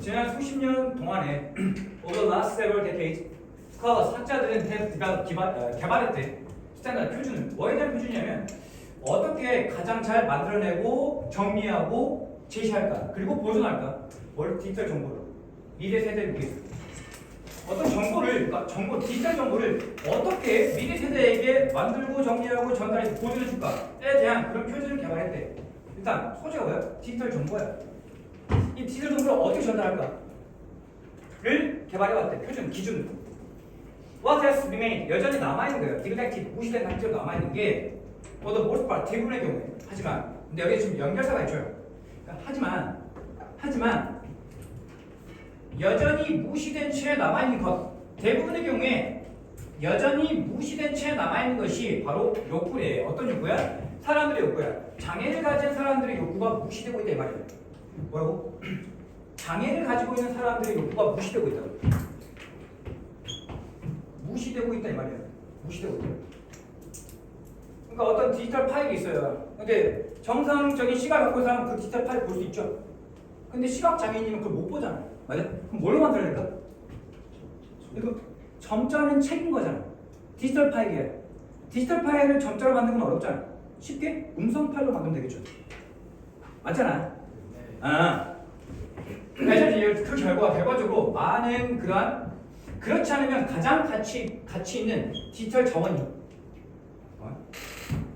지난 수십 년 동안에 over the last several decades 학자들은 have developed, 기발, 어, 개발했대. 스탠다드 표준은. 뭐에 대한 표준이냐면 어떻게 가장 잘 만들어내고 정리하고 제시할까? 그리고 보존할까? 뭘 디지털 정보를 미래 세대를 위해서. 어떤 정보를 그러니까 정보 디지털 정보를 어떻게 미래 세대에게 만들고 정리하고 전달해서 보존해 줄까에 대한 그런 표준을 개발했대. 일단 소재가 뭐야? 디지털 정보야 이 디지털 정보를 어떻게 전달할까를 개발해왔대. 표준 기준. What has remained 여전히 남아있는 거예요. neglected 무시된 단체로 남아있는 게 for the 대부분의 경우에. 하지만 근데 여기 지금 연결사가 있죠. 그러니까 하지만 하지만 여전히 무시된 채 남아있는 것. 대부분의 경우에 여전히 무시된 채 남아있는 것이 바로 욕구래요. 어떤 욕구야? 사람들의 욕구야. 장애를 가진 사람들의 욕구가 무시되고 있다 이 말이야 뭐라고? 장애를 가지고 있는 사람들의 욕구가 무시되고 있다고. 무시되고 있다 이 말이야. 무시되고 있다. 그러니까 어떤 디지털 파일이 있어요. 근데 정상적인 시각을 갖고 있는 사람은 그 디지털 파일 볼 수 있죠. 근데 시각 장애인이면 그걸 못 보잖아. 맞아? 그럼 뭘로 만들어야 될까? 이거 점자는 책인 거잖아. 디지털 파일이야. 디지털 파일을 점자로 만드는 건 어렵잖아. 쉽게 음성 파일로 만들면 되겠죠. 맞잖아 아그 결과 결과적으로 많은 그러한 그렇지 않으면 가장 가치 가치 있는 디지털 자원이 어?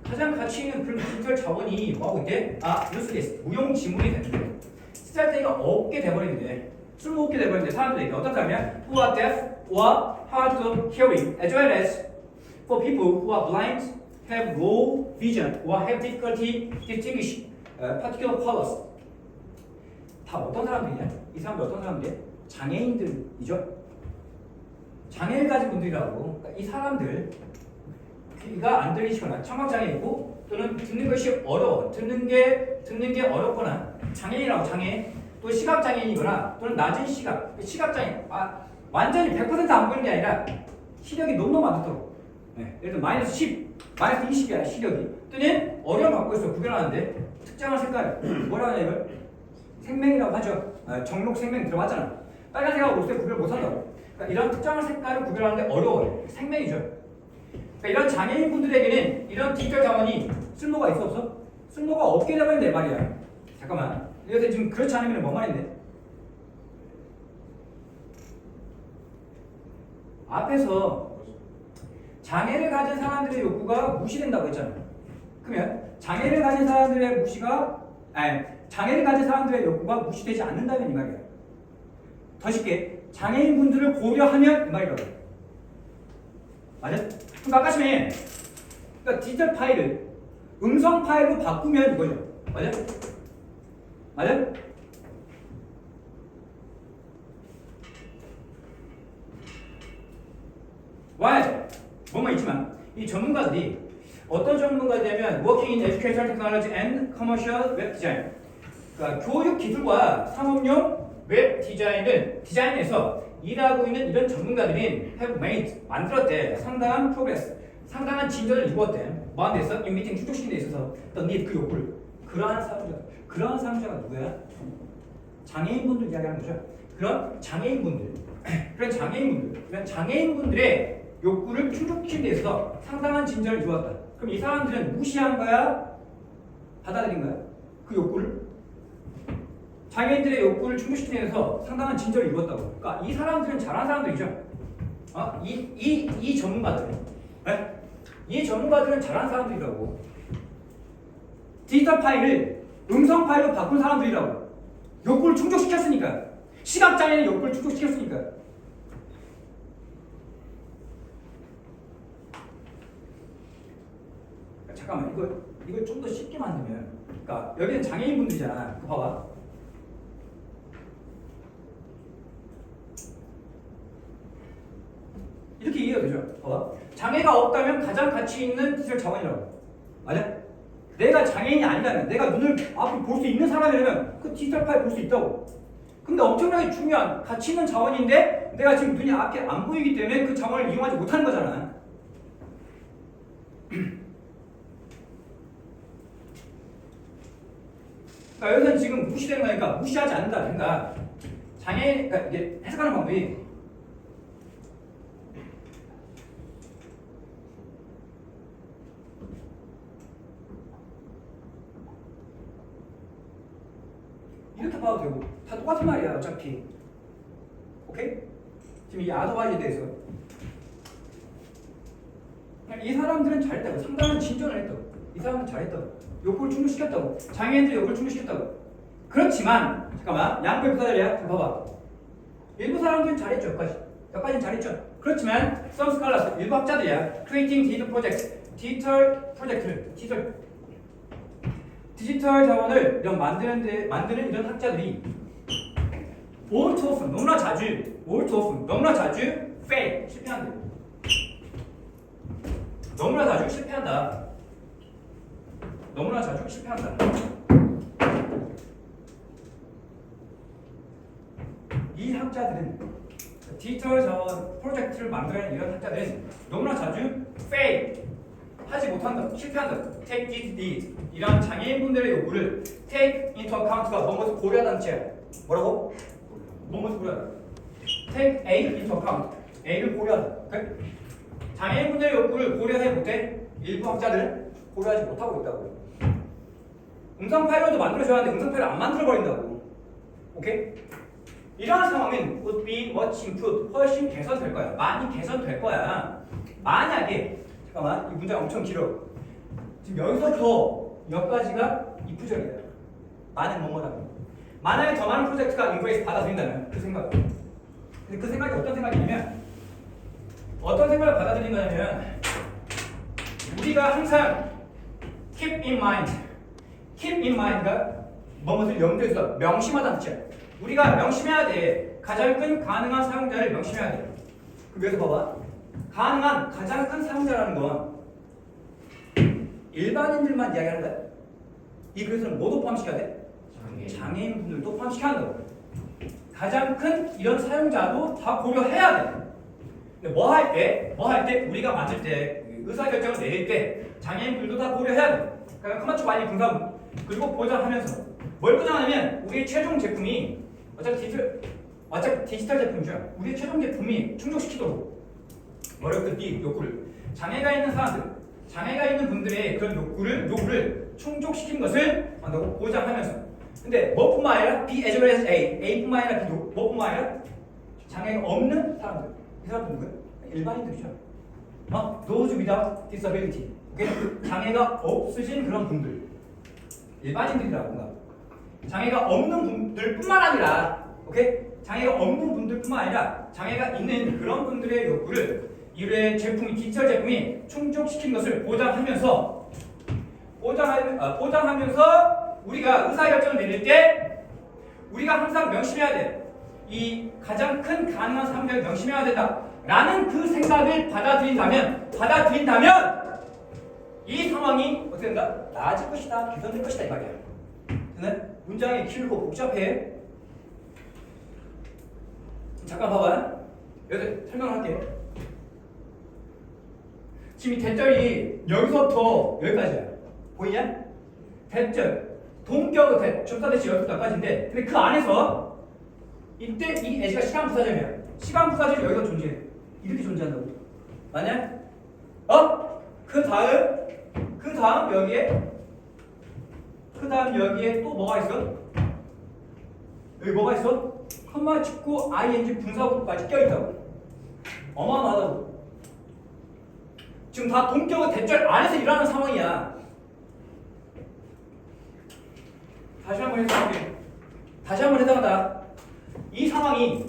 가장 가치 있는 그런 디지털 자원이 뭐하고 있대? 아 useless 무용지물이 되는데 쓸데가 없게 돼버리는데 쓸모없게 돼버리는데 사람들에게 어떤 사람이야? Who are deaf or hard of hearing as well as for people who are blind, have low vision or have difficulty distinguishing uh, particular colors 다 어떤 사람들이냐? 이 사람들 어떤 사람들이야? 장애인들이죠. 장애를 가진 분들이라고. 그러니까 이 사람들 귀가 안 들리시거나 청각장애이고 또는 듣는 것이 어려워. 듣는 게 듣는 게 어렵거나 장애인이라고 장애 또 시각 장애인이거나 또는 낮은 시각 시각 장애 아 완전히 100%안 보이는 게 아니라 시력이 너무너무 안 좋도록 네, 예를 들어 마이너스 10 마이너스 20이야 시력이 또는 어려움 갖고 있어 구별하는데 특정한 색깔 뭐라 하냐 이걸 생명이라고 하죠. 아, 정록 생명 들어갔잖아. 빨간색하고 녹색 구별 못한다고. 그러니까 이런 특정한 색깔을 구별하는데 어려워요. 생명이죠. 그러니까 이런 장애인 분들에게는 이런 디지털 자원이 쓸모가 있어 없어? 쓸모가 없게 되버린단 말이야. 잠깐만. 이것도 지금 그렇지 않으면 뭔 말인데? 앞에서 장애를 가진 사람들의 욕구가 무시된다고 했잖아. 그러면 장애를 가진 사람들의 무시가 아니 장애를 가진 사람들의 욕구가 무시되지 않는다면 이 말이야. 더 쉽게 장애인 분들을 고려하면 이 말이라고. 맞아? 그러니까 아까 전에 그러니까 디지털 파일을 음성 파일로 바꾸면 이거죠. 맞아? 맞아? 와야죠. 뭐만 있지만 이 전문가들이 어떤 전문가냐면 Working in Educational Technology and Commercial Web Design 그러니까 교육 기술과 상업용 웹 디자인을 디자인해서 일하고 있는 이런 전문가들이 have made 만들었대 상당한 프로그레스 상당한 진전을 이루었대 뭐하는 데 있어? 이 미팅 충족시키는 데 있어서 또 need 그 욕구를 그러한 사람들 그러한 사람자가 누구야? 장애인분들 이야기하는 거죠 그런 장애인분들 그런 장애인분들 그런 장애인분들의 욕구를 충족시키는 데 있어서 상당한 진전을 이루었다 그럼 이 사람들은 무시한 거야? 받아들인 거야? 그 욕구를? 장애인들의 욕구를 충족시키기 위해서 상당한 진전을 이루었다고. 그러니까 이 사람들은 잘한 사람들이죠. 어? 이, 이, 이 전문가들. 네? 이 전문가들은 잘한 사람들이라고. 디지털 파일을 음성 파일로 바꾼 사람들이라고. 욕구를 충족시켰으니까. 시각장애인 욕구를 충족시켰으니까. 잠깐만 이거 이걸 좀 더 쉽게 만들면 그러니까 여기는 장애인분들이잖아. 봐봐. 이해가 되죠? 봐봐. 장애가 없다면 가장 가치 있는 디지털 자원이라고. 맞아? 내가 장애인이 아니라면, 내가 눈을 앞으로 볼 수 있는 사람이라면 그 디지털 파일 볼 수 있다고. 근데 엄청나게 중요한 가치 있는 자원인데 내가 지금 눈이 앞에 안 보이기 때문에 그 자원을 이용하지 못하는 거잖아. 그러니까 여기서는 지금 무시되는 거니까 무시하지 않는다. 그러니까 장애 그러니까 이게 해석하는 방법이 이렇게 봐도 되고 다 똑같은 말이야 어차피. 오케이? 지금 이 아더와이즈에 대해서. 이 사람들은 잘했다고 상당한 진전을 했다고. 이 사람은 잘했다고. 욕구를 충족시켰다고. 장애인들 욕구를 충족시켰다고. 그렇지만 잠깐만 양배 부사들이야? 자 봐봐. 일부 사람들은 잘했죠 여기까지. 여기까지는 잘했죠. 그렇지만 some scholars 일부 학자들이야. Creating digital 디지털 프로젝트를 디지털 디지털 자원을 이런 만드는 데 만드는 이런 학자들이 all too often 너무나 자주 all too often 너무나 자주 fail 실패한대. 너무나 자주 실패한다. 너무나 자주 실패한다. 이 학자들은 디지털 자원 프로젝트를 만들어내는 이런 학자들은 너무나 자주 fail 하지 못한다 실패한다 take this lead 이러한 장애인분들의 요구를 take into account가 뭐뭐를 고려하다는 뜻이야 뭐라고? 뭐뭐를 고려하다 take A into account. A를 고려하다 그 장애인분들의 요구를 고려해 못해 일부 학자들은 고려하지 못하고 있다고. 음성 파일로도 만들어줘야 하는데 음성 파일을 안 만들어 버린다고. 오케이? 이러한 상황은 would be much improved. 훨씬 개선될 거야. 많이 개선될 거야. 만약에 잠깐만 이 문장 엄청 길어. 지금 여기서부터 여기까지가 이 구절이야 많은 뭐뭐다. 만약에 더 많은 프로젝트가 인프레이스 받아들인다면 그 생각. 근데 그 생각이 어떤 생각이냐면 어떤 생각을 받아들인 거냐면 우리가 항상 keep in mind. keep in mind가 뭐뭇을 염두에 둬 명심하다는 뜻이야. 우리가 명심해야 돼. 가장 큰 가능한 사용자를 명심해야 돼. 그럼 여기서 봐봐 가능한 가장 큰 사용자라는 건 일반인들만 이야기하는 거야. 이 글에서는 뭐도 포함시켜야 돼? 장애인 분들도 포함시켜야 한다고 가장 큰 이런 사용자도 다 고려해야 돼. 근데 뭐 할 때, 뭐 할 때 우리가 만들 때 의사결정을 내릴 때 장애인들도 다 고려해야 돼. 그러니까 크마츠 많이 분산 그리고 보장하면서. 뭘 보장하냐면 우리의 최종 제품이 어차피 디지털 어차피 디지털 제품이죠. 우리의 최종 제품이 충족시키도록 뭐를 끝이 욕구를 장애가 있는 사람들, 장애가 있는 분들의 그런 욕구를 요구를 충족시키는 것을 보장하면서. 근데 뭐뿐만 아니라 B as well as A, A뿐만 아니라 B 뭐뿐만 아니라 장애가 없는 사람들. 이 사람들 누구야? 일반인들이죠. 어? Those without disability. 오케이? 장애가 없으신 그런 분들. 일반인들이라고 뭔가. 장애가 없는 분들뿐만 아니라, 오케이? 장애가 없는 분들뿐만 아니라 장애가 있는 그런 분들의 욕구를 이류의 제품이 디지털 제품이 충족시킨 것을 보장하면서 보장하, 아, 보장하면서 우리가 의사 결정을 내릴 때 우리가 항상 명심해야 돼. 이 가장 큰 가능한 사람들을 명심해야 된다. 라는 그 생각을 받아들인다면, 받아들인다면, 이 상황이 어떻게 된다? 나아질 것이다, 개선될 것이다, 이 말이야. 근데 문장이 길고 복잡해. 잠깐 봐봐요. 여기 설명을 할게. 지금 이 대절이 여기서부터 여기까지야. 보이냐? 대절. 동격의 대, 접사 대시 여기까지인데, 근데 그 안에서 이때 이 애지가 시간 부사점이야. 시간 부사점이 여기서 존재해. 이렇게 존재한다고. 맞냐? 어? 그 다음, 그 다음 여기에, 그 다음 여기에 또 뭐가 있어? 여기 뭐가 있어? 컴마 찍고 ing 분사구까지 껴있다고. 어마어마하다고. 지금 다 동격의 대절 안에서 일어나는 상황이야. 다시 한번 해석할게. 다시 한번 해석한다. 이 상황이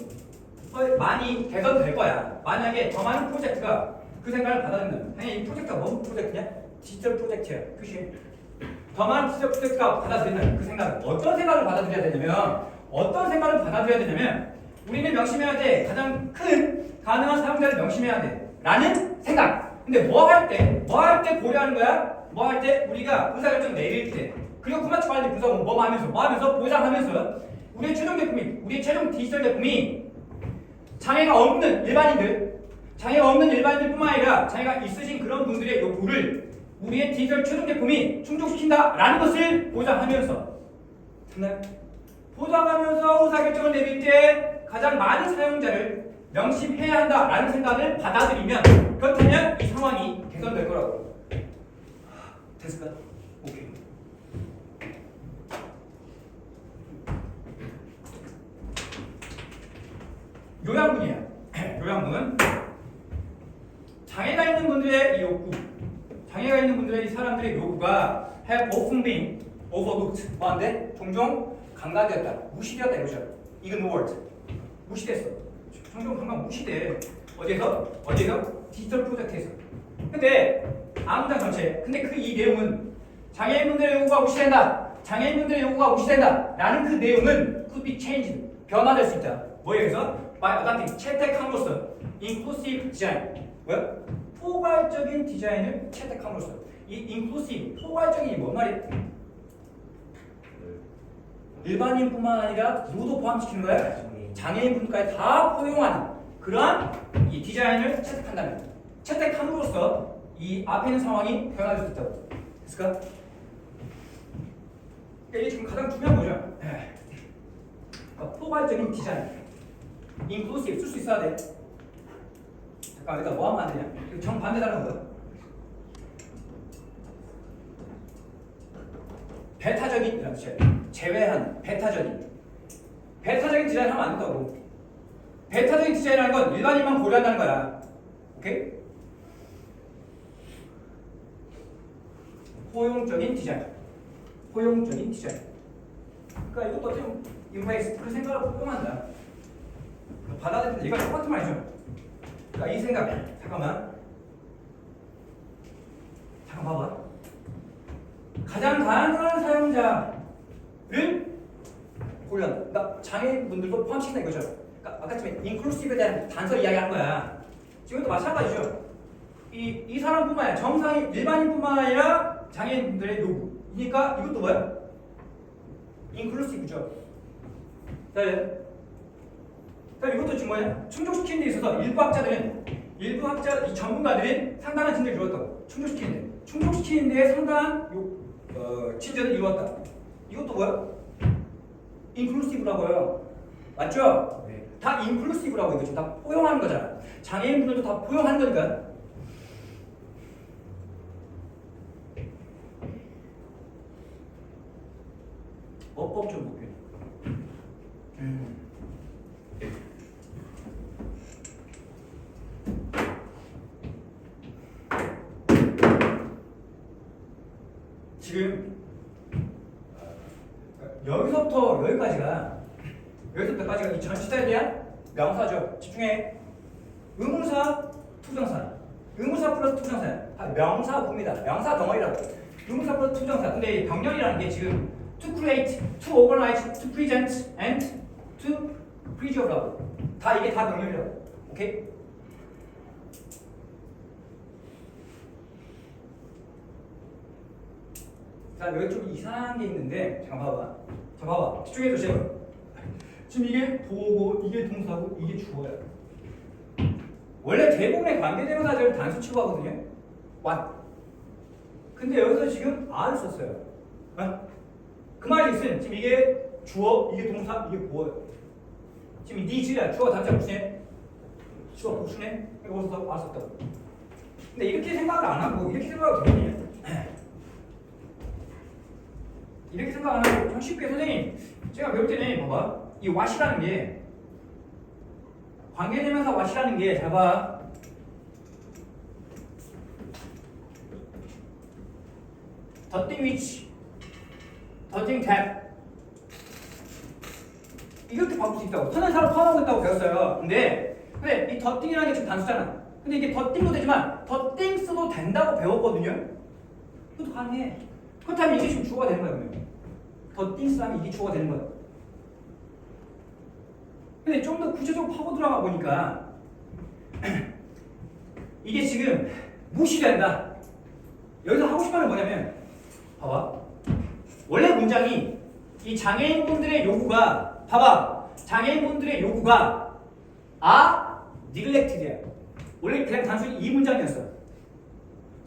어, 많이 개선될 거야. 만약에 더 많은 프로젝트가 그 생각을 받아들인다면 이 프로젝트가 뭔 프로젝트냐? 디지털 프로젝트야. 표시. 더 많은 디지털 프로젝트가 받아들인다면 그 생각을 어떤 생각을 받아들여야 되냐면 어떤 생각을 받아들여야 되냐면 우리는 명심해야 돼. 가장 큰 가능한 사용자를 명심해야 돼. 라는 생각. 근데 뭐 할 때? 뭐 할 때 고려하는 거야? 뭐 할 때? 우리가 의사결정 내릴 때. 그리고 그만 빨리 분석 뭐 하면서 뭐 하면서 보장하면서 우리의 최종 제품이 우리의 최종 디지털 제품이 장애가 없는 일반인들 장애가 없는 일반인들 뿐만 아니라 장애가 있으신 그런 분들의 요구를 우리의 디지털 최종 제품이 충족시킨다라는 것을 보장하면서 보장하면서 의사결정을 내릴 때 가장 많은 사용자를 명심해야 한다라는 생각을 받아들이면 그렇다면 이 상황이 개선될 거라고. 됐을까? 오케이. 요양문이야. 요양문. 장애가 있는 분들의 이 욕구, 장애가 있는 분들의 이 사람들의 요구가 have often been overlooked. 뭐한데? 종종 강간되었다, 무시되었다 이거죠. ignored. 무시됐어. 종종 강간 무시돼. 어디에서? 어디에서? 디지털 프로젝트에서. 근데 아무장 전체. 근데 그 이 내용은 장애인분들의 요구가 무시된다. 장애인분들의 요구가 무시된다. 라는 그 내용은 could be changed. 변화될 수 있다. 뭐에 의해서? by adapting 채택함으로써 inclusive design. 뭐야? 포괄적인 디자인을 채택함으로써 이 inclusive 포괄적인이 뭔 말이야? 일반인뿐만 아니라 누구도 포함시키는 거야? 장애인분까지 다 포용하는 그러한 이 디자인을 채택한다면 채택함으로써 이 앞에 있는 상황이 변화될 수 있다고. 됐을까? 그러니까 이게 지금 가장 중요한 거죠. 예. 그러니까 포괄적인 디자인. Inclusive 쓸수 있어야 돼. 잠깐 여기다 뭐 하면 안 되냐? 이거 정반대다는 거야 배타적인 이런 뜻이야. 제외한 배타적인. 배타적인 디자인 하면 안 된다고. 배타적인 디자인이라는 건 일반인만 고려한다는 거야. 오케이? 포용적인 디자인 포용적인 디자인 그러니까 이것도 어떻게 보면 인바이스 그 생각을 포용한다 받아들일 때 이거 똑같은 말이죠 그러니까 이 생각 잠깐만 잠깐 봐봐 가장 다양한 사용자를 고려한다. 그러니까 장애인분들도 포함시킨다 이거죠. 그러니까 아까 전에 인클루시브에 대한 단서 이야기한 거야. 지금도 마찬가지죠. 이, 이 사람뿐만 아니라 정상인 일반인뿐만 아니라 장애인분들의 요구니까 이것도 뭐야? 인클루시브죠. 네. 그럼 이것도 지금 뭐야? 충족시키는 데 있어서 일부 학자들은 일부 학자 이 전문가들은 상당한 진전을 이루었다고 충족시키는 데 충족시키는 데에 상당한 요, 어, 진전을 이루었다. 이것도 뭐야? 인클루시브라고요. 맞죠? 네. 다 인클루시브라고 이거 지금 다 포용하는 거잖아. 장애인분들도 다 포용하는 거니까. 100까지가 여기서 100까지가 이 전치사에 대한 명사죠. 집중해. 의문사, 투정사. 의문사 플러스 투정사. 다 명사부입니다. 명사 덩어리라고. 의문사 플러스 투정사. 근데 이 병렬이라는 게 지금 to create, to organize, to present, and to preserve라고. 다 이게 다 병렬이라고. 오케이? 자, 여기 좀 이상한 게 있는데, 잠깐 봐봐. 자 봐봐. 집중해 주세요 지금 이게 보고 이게 동사고 이게 주어야 원래 대부분의 관계대명사들은 단수 취급하거든요. What? 근데 여기서 지금 are를 썼어요. 어? 그 말이 있으면 지금 이게 주어 이게 동사 이게 보어요 지금 이 needs야. 주어 단자 무슨해 주어 복수네. 여기서 are 썼다고. 근데 이렇게 생각을 안 하고 이렇게 생각하면 되겠냐 이렇게 생각 안 하고 좀 쉽게 선생님 제가 배울 때는 봐봐. 이 what이라는 게 관계대명사 what이라는 게 잘 봐. the thing which the thing that. 이렇게 바꿀 수 있다고. 선행사를 포함하고 있다고 배웠어요. 근데 근데 이 thing이라는 게 지금 단수잖아. 근데 이게 thing도 되지만 the things도 된다고 배웠거든요? 그것도 가능해 그렇다면 이게 지금 주어가 되는 거야 그러면 더 띵스 하면 이게 주어가 되는 거야. 근데 좀 더 구체적으로 파고 들어가 보니까 이게 지금 무시된다? 여기서 하고 싶은 건 뭐냐면 봐봐. 원래 문장이 이 장애인분들의 요구가 봐봐. 장애인분들의 요구가 아 neglected야. 원래 그냥 단순히 이 문장이었어.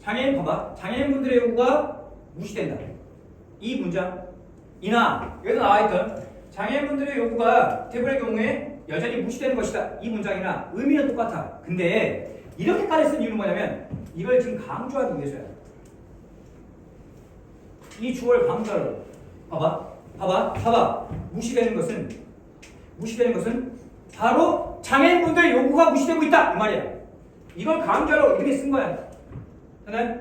장애인 봐봐. 장애인분들의 요구가 무시된다 이 문장 이나 여기서 나와있던 장애인분들의 요구가 대부분의 경우에 여전히 무시되는 것이다. 이 문장이나 의미는 똑같아. 근데 이렇게까지 쓴 이유는 뭐냐면 이걸 지금 강조하기 위해서야. 이 주어를 강조하려. 봐봐, 봐봐, 봐봐. 무시되는 것은 무시되는 것은 바로 장애인분들 요구가 무시되고 있다 이 말이야. 이걸 강조하려고 이렇게 쓴 거야. 하나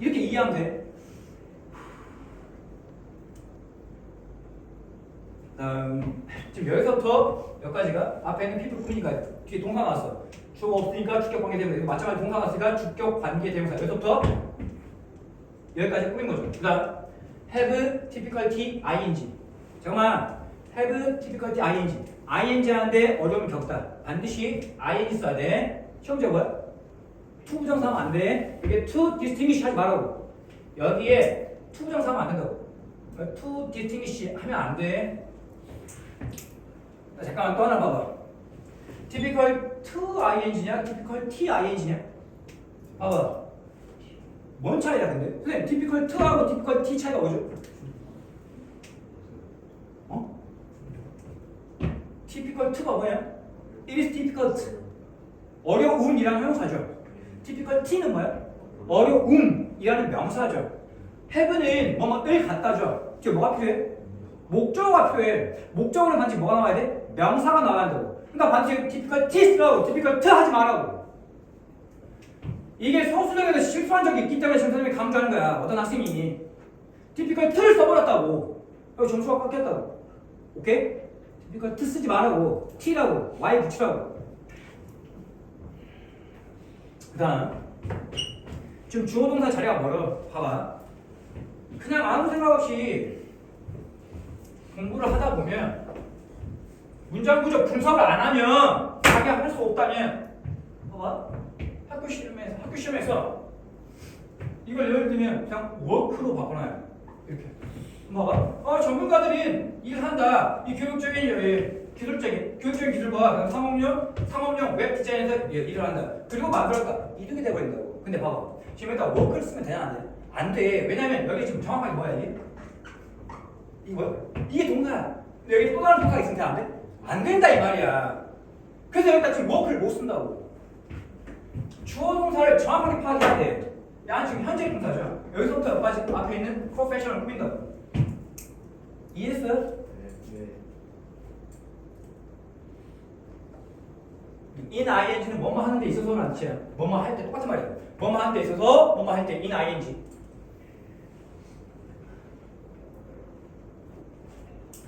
이렇게 이해하면 돼. 다 음 지금 여기서부터 여기까지가 앞에 있는 피부뿐이니까 뒤에 동사 나왔어. 주어가 없으니까 주격 관계 대명사. 마찬가지 동사 나왔으니까 주격 관계 대명사. 여기서부터 여기까지 꾸민 거죠. 그다음 have difficulty ing. 잠깐만 have difficulty ing. ing 하는데 어려움을 겪다. 반드시 ing 써야 돼. 시험 제거야. to 부정사 하면 안 돼. 이게 to distinguish 하지 말라고. 여기에 to 부정사 하면 안 된다고. to distinguish 하면 안 돼. 자, 잠깐만 또 하나 봐봐. typical to ing냐, typical t ing냐? 봐봐. 뭔 차이야 근데? 선생님, typical to하고 typical t 차이가 뭐죠? 어? typical to가 뭐야? It is difficult. 어려움이라는 형용사죠. typical t는 뭐야? 어려움이라는 명사죠. have는 뭐뭐을 갖다 줘. 지금 뭐가 필요해? 목적어가 필요해. 목적어는 반드시 뭐가 나와야 돼? 명사가 나와야 된다고. 그러니까 반드시 typical t 쓰라고, typical t 하지 말라고. 이게 서술형에서 실수한 적이 있기 때문에 선생님이 강조하는 거야. 어떤 학생이 typical t를 써버렸다고. 그리고 점수가 깎였다고. 오케이? typical t 쓰지 말라고. t라고. y 붙이라고. 그 다음 지금 주어 동사 자리가 멀어. 봐봐. 그냥 아무 생각 없이 공부를 하다 보면 문장 구조 분석을 안 하면 자기가 할 수 없다면 봐봐. 학교 시험에서 학교 시험에서 이걸 예를 들면 그냥 워크로 바꿔놔요. 이렇게. 봐봐. 어 전문가들은 일한다. 이 교육적인 예, 기술적인 교육적인 기술과 상업용 상업용 웹 디자인에서 예, 일을 한다. 그리고 만들었다. 이렇게 돼버린다고. 근데 봐봐. 지금 여기다 워크를 쓰면 되나 안 돼? 안 돼. 왜냐면 여기 지금 정확하게 뭐야 이게? 뭐야? 이게 동사야. 근데 여기 또 다른 동사가 있으면 돼? 안 돼? 안 된다 이 말이야. 그래서 여기다 지금 워크를 못 쓴다고. 주어 동사를 정확하게 파악해야 돼. 야 지금 현재 동사죠. 여기서부터 여기까지 앞에 있는 프로페셔널 꾸민다고. 이해했어요? 네. in ing는 뭐뭐 하는 데 있어서는 안 치야. 뭐뭐 할 때 똑같은 말이야. 뭐뭐 데 있어서 뭐뭐 할 때 in ing.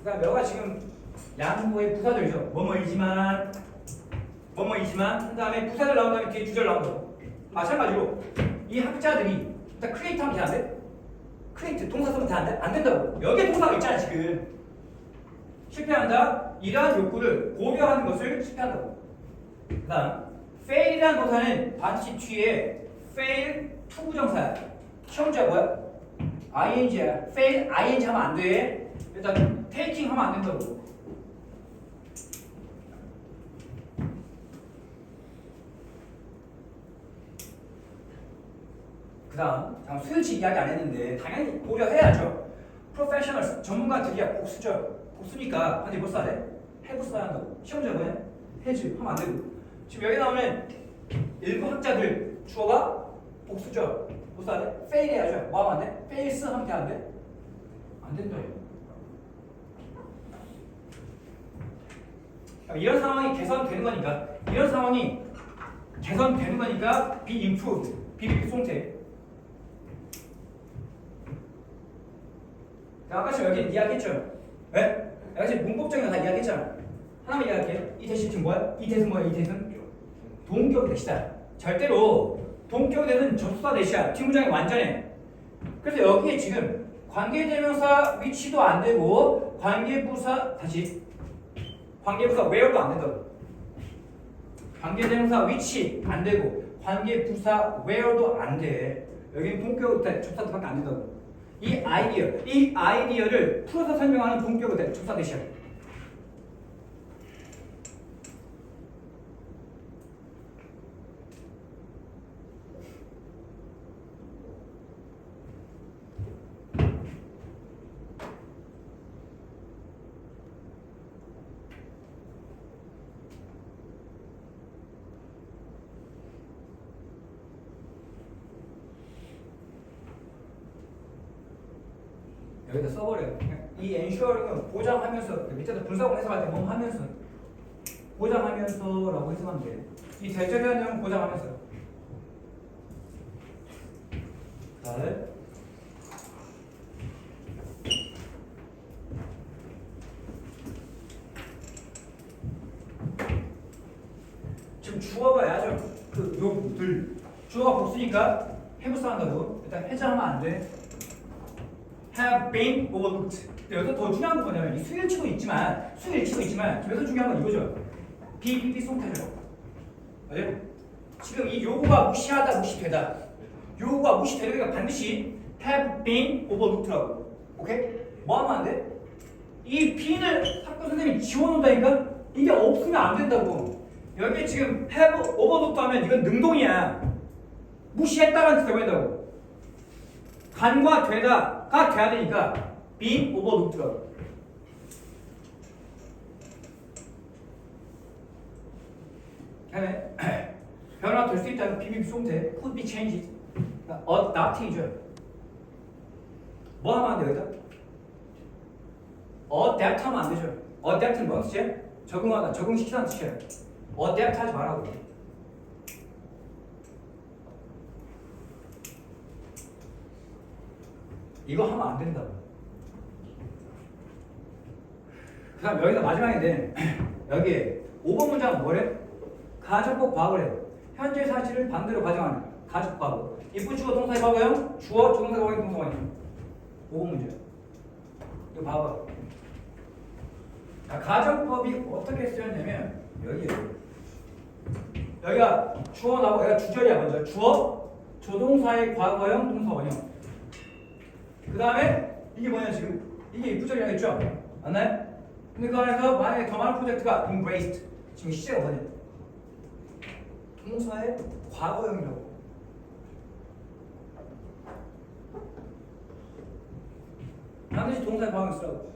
그러니까 너가 지금 양보의 부사들이죠. 뭐뭐이지만 뭐뭐이지만 한 다음에 부사들 나온 다음에 뒤에 주절 나온 거. 마찬가지로 이 학자들이 일단 크리에이트 하면 돼안 돼? 크리에이트 동사 쓰면 돼안 돼? 안 된다고. 여기에 동사가 있잖아 지금. 실패한다. 이러한 욕구를 고려하는 것을 실패한다고. 그 다음 fail이라는 동사는 반드시 뒤에 fail to 부정사야. 시험자 뭐야? ing야. fail ing 하면 안 돼. 일단 taking 하면 안 된다고. 그다음 수요치 이야기 안 했는데 당연히 고려해야죠. 프로페셔널 전문가들이야 복수죠. 복수니까 반드시 뭐 써야 돼? 해부 써야 한다고. 시험자 뭐야? 해주 하면 안 되고. 지금 여기 나오는 일부 학자들 주어가 복수죠. 뭐 써야 돼? fail 해야죠. 뭐 하면 안 돼? fails 하면 돼, 안 돼? 안 된다. 이런 상황이 개선되는 거니까 이런 상황이 개선되는 거니까 be improved, 비비비 송태. 아까 지금 여기 이야기했죠. 왜? 내가 지금 문법적인 거 다 이야기했잖아. 하나만 이야기해. 이 대시 지금 뭐야? 이 대신 뭐야? 이 대신 동격 대시다. 절대로 동격 대신 접수사 대시야. 뒷문장이 완전해. 그래서 여기에 지금 관계대명사 위치도 안 되고 관계부사 다시 관계부사 where도 안 된다고. 관계대명사 위치 안 되고 관계부사 where도 안 돼. 여기는 동격 대 접사밖에 안 된다고. 이 아이디어, 이 아이디어를 풀어서 설명하는 본격의 대 접사 대시야. 여기다 써버려요. 이 ensure는 보장하면서 밑에다 분사고 해석할 때 뭐 하면서 보장하면서라고 해석하면 돼. 이 내용은 보장하면서. 다음. 지금 주어가 야죠. 그 요들 주어가 복수니까 해부사 한다고 일단 해제하면 안 돼. Have been overlooked. 여기서 더 중요한 건 뭐냐면 이 수일 치고 있지만 수일 치고 있지만 여기서 중요한 건 이거죠. BPP 송태죠. 맞아요? 지금 이 요구가 무시하다 무시되다. 요구가 무시되니까 반드시 have been overlooked라고. 오케이? 뭐 하면 안 돼? 이 B를 학교 선생님이 지워놓는다니까 이게 없으면 안 된다고. 여기 지금 have overlooked 하면 이건 능동이야. 무시했다라는 뜻이 된다고. 간과 되다 가 돼야 되니까 be overlooked라고. 그다음에 변화될 수 있다는 비밀 송태 could be changed. 그러니까 adapt이죠. 뭐 하면 안 여기다? adapt 하면 안 되죠. adapt는 뜻이야? 적응하다, 적응시키다는 뜻이야. adapt 하지 말라고. 이거 하면 안 된다고. 그 다음 여기가 마지막인데 여기 5번 문장은 뭐래? 가정법 과거를 해. 현재 사실을 반대로 가정하는 가족 과거. 이쁜 주어 동사의 과거형, 주어 조동사 과거형 동사 과거형. 5번 문제. 이거 봐봐. 자, 가정법이 어떻게 쓰였냐면 여기에요. 여기가 주어 나오고 여기가 주절이야 먼저. 주어 조동사의 과거형 동사 원형. 그 다음에 이게 뭐냐 지금 이게 이프절이라고 했죠? 맞나요? 근데 그 안에서 만약에 더 많은 프로젝트가 embraced 지금 시제가 뭐냐? 동사의 과거형이라고 반드시 동사의 과거형 쓰라고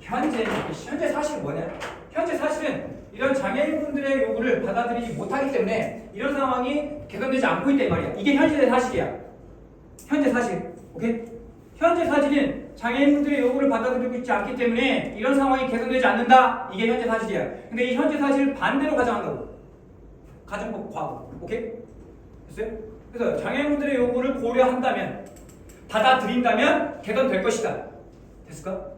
현재 현재 사실은 뭐냐? 현재 사실은 이런 장애인분들의 요구를 받아들이지 못하기 때문에 이런 상황이 개선되지 않고 이 말이야 이게 현실의 사실이야 현재 사실, 오케이? 현재 사실은 장애인분들의 요구를 받아들이고 있지 않기 때문에 이런 상황이 개선되지 않는다. 이게 현재 사실이야. 근데 이 현재 사실을 반대로 가정한다고. 가정법 과거, 오케이? 됐어요? 그래서 장애인분들의 요구를 고려한다면, 받아들인다면 개선될 것이다. 됐을까?